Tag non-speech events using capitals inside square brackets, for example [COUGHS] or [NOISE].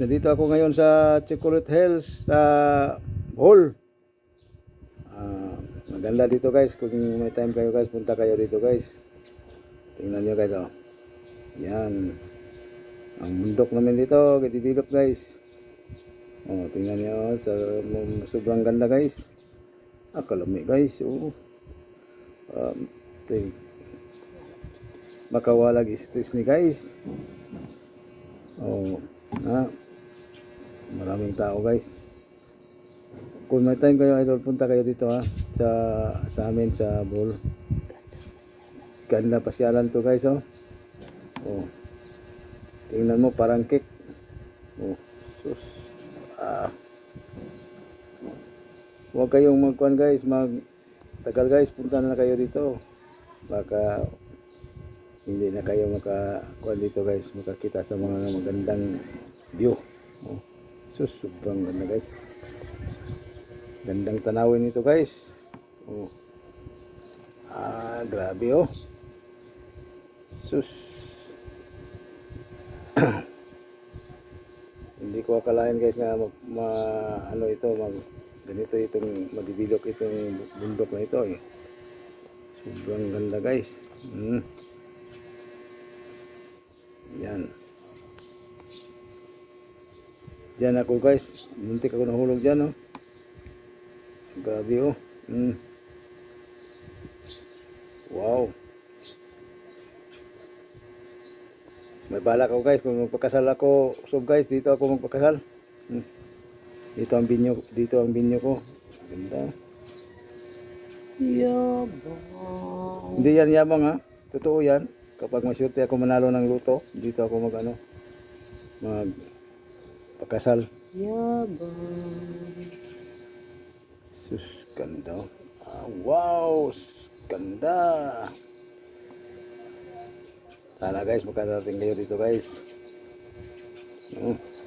nandito ako ngayon sa Chocolate Hills sa Bohol. Ah, maganda dito guys. Kung may time kayo guys, punta kayo dito guys. Tingnan nyo guys oh. Yan. Ang bundok namin dito, develop guys. Oh, tingnan nyo sa um, sobrang ganda guys. Ah, kalami guys. Oh. Um, ting- makawalag stress ni guys. Oh, na maraming tao guys. Kung may time kayo idol, punta kayo dito ha sa sa amin sa Bohol. Ganda pasyalan to guys oh. Oh. Tingnan mo parang cake. Oh. Sus. Ah. Huwag kayong magkuhan guys, mag tagal guys, punta na kayo dito. Baka hindi na kayo makakuha dito guys makakita sa mga magandang view oh. Sus sobrang ganda guys gandang tanawin ito guys oh. ah grabe oh sus [COUGHS] hindi ko akalain guys na ma, ma- ano ito mag ganito itong madibilok itong bundok na ito eh. sobrang ganda guys mm. Yan. Diyan ako guys. Muntik ako nahulog dyan oh. Grabe oh. Mm. Wow. May balak ako guys kung magpakasal ako. So guys, dito ako magpakasal. Mm. Dito ang binyo, dito ang binyo ko. Ganda. Yabang. Hindi yan yabang ha. Totoo yan. Kapag masyurte ako manalo ng luto, dito ako mag ano, mag pakasal. Yabang. Sus, ganda. Ah, wow, ganda. Sana guys, makarating kayo dito guys. Mm.